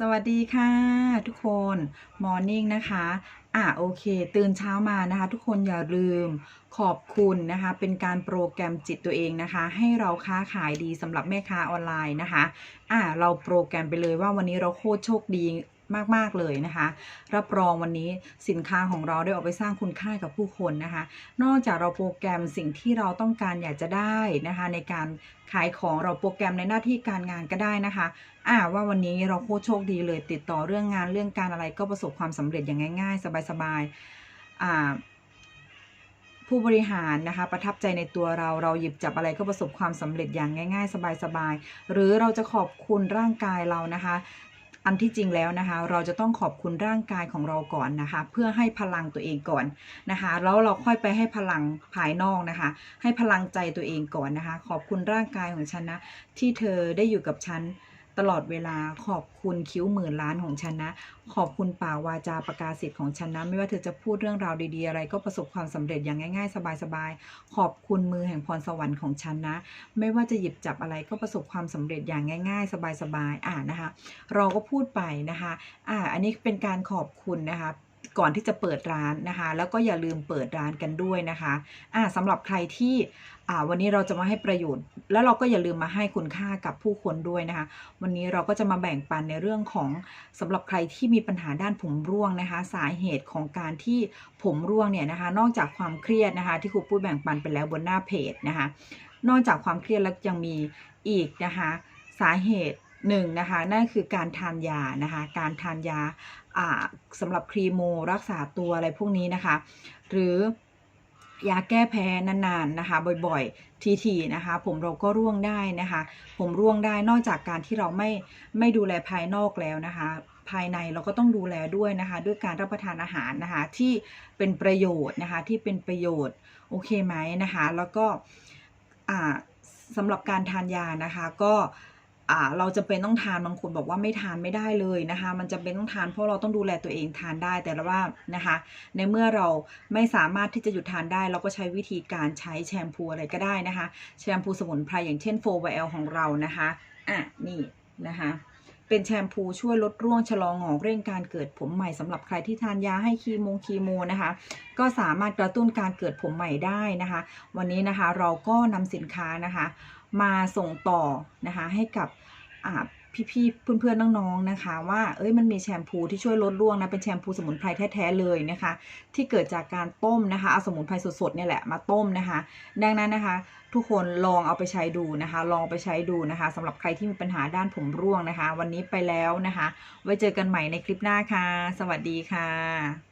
สวัสดีค่ะทุกคนมอร์นิ่งนะคะ อะโอเค ตื่นเช้ามานะคะ ทุกคนอย่าลืมขอบคุณนะคะ เป็นการโปรแกรมจิตตัวเองนะคะ ให้เราค้าขายดีสำหรับแม่ค้าออนไลน์นะคะ อะเราโปรแกรมไปเลยว่าวันนี้เราโคตรโชคดี มาก ๆ เลยนะคะ รับรองวันนี้สินค้าของเราได้ออกไปสร้างคุณค่ากับผู้คนนะคะ นอกจากเราโปรแกรมสิ่งที่เราต้องการอยากจะได้นะคะ ในการขายของเราโปรแกรมในหน้าที่การงานก็ได้นะคะอ่าว่าวันนี้เราโคตรโชคดีเลย ติดต่อเรื่องงานเรื่องการอะไรก็ประสบความสำเร็จอย่างง่าย ๆ สบายๆอ่าผู้บริหารนะคะประทับใจในตัวเราเราหยิบจับอะไรก็ประสบความสำเร็จอย่างง่าย ๆ สบายๆหรือเราจะขอบคุณร่างกายเรานะคะ อันที่จริงแล้วนะคะ เราจะต้องขอบคุณร่างกายของเราก่อนนะคะ เพื่อให้พลังตัวเองก่อนนะคะ แล้วเราค่อยไปให้พลังภายนอกนะคะ ให้พลังใจตัวเองก่อนนะคะ ขอบคุณร่างกายของฉันนะที่เธอได้อยู่กับฉัน ตลอดเวลาขอบคุณคิ้วหมื่นล้านของฉันนะ ขอบคุณปากวาจาประกาศสิทธิ์ของฉันนะไม่ว่าเธอจะพูดเรื่องราวดีๆ อะไร ก็ประสบความสำเร็จอย่างง่าย ๆ สบายๆ ขอบคุณมือแห่งพรสวรรค์ของฉันนะ ไม่ว่าจะหยิบจับอะไรก็ประสบความสำเร็จอย่างง่าย ๆ สบายๆอ่านะคะ เราก็พูดไปนะคะอ่าอันนี้เป็นการขอบคุณนะคะ ก่อนที่จะเปิดร้านนะคะ แล้วก็อย่าลืมเปิดร้านกันด้วยนะคะอ่าสำหรับใครที่อ่าวันนี้เราจะมาให้ประโยชน์ แล้วเราก็อย่าลืมมาให้คุณค่ากับผู้คนด้วยนะคะ วันนี้เราก็จะมาแบ่งปันในเรื่องของสำหรับใครที่มีปัญหาด้านผมร่วงนะคะ สาเหตุของการที่ผมร่วงเนี่ยนะคะ นอกจากความเครียดนะคะ ที่ครูปุ้ยแบ่งปันไปแล้วบนหน้าเพจนะคะ นอกจากความเครียดแล้วยังมีอีกนะคะ สาเหตุ หนึ่งนะคะนั่นคือการทานยานะคะการทานยาสำหรับครีโมรักษาตัวอะไรพวกนี้นะคะ หรือยาแก้แพ้นานๆนะคะ บ่อยๆ ทีๆนะคะ ผมเราก็ร่วงได้นะคะ ผมร่วงได้นอกจากการที่เราไม่ไม่ดูแลภายนอกแล้วนะคะ ภายในเราก็ต้องดูแลด้วยนะคะ ด้วยการรับประทานอาหารนะคะ ที่เป็นประโยชน์นะคะ ที่เป็นประโยชน์โอเคไหมนะคะ แล้วก็สำหรับการทานยานะคะก็ เราจะเป็นต้องทานบางคนบอกว่าไม่ทานไม่ได้เลยนะคะ มันจะเป็นต้องทานเพราะเราต้องดูแลตัวเองทานได้แต่ละว่านะคะ ในเมื่อเราไม่สามารถที่จะหยุดทานได้ เราก็ใช้วิธีการใช้แชมพูอะไรก็ได้นะคะ แชมพูสมุนไพรอย่างเช่น4 y l ของเรานะคะอะนี่นะคะเป็นแชมพูช่วยลดร่วงชะลอหงอกเร่งการเกิดผมใหม่สำหรับใครที่ทานยาให้คีโมคีโมนะคะ ก็สามารถกระตุ้นการเกิดผมใหม่ได้นะคะ วันนี้นะคะเราก็นำสินค้านะคะ มาส่งต่อนะคะให้กับอ่พี่ๆเพื่อนๆน้องๆนะคะ ว่าเอ้ยมันมีแชมพูที่ช่วยลดร่วงนะเป็นแชมพูสมุนไพรแท้ๆเลยนะคะ ที่เกิดจากการต้มนะคะเอาสมุนไพรสดๆเนี่ยแหละมาต้มนะคะ ดังนั้นนะคะ ทุกคนลองเอาไปใช้ดูนะคะ ลองไปใช้ดูนะคะสำหรับใครที่มีปัญหาด้านผมร่วงนะคะ วันนี้ไปแล้วนะคะ ไว้เจอกันใหม่ในคลิปหน้าค่ะ สวัสดีค่ะ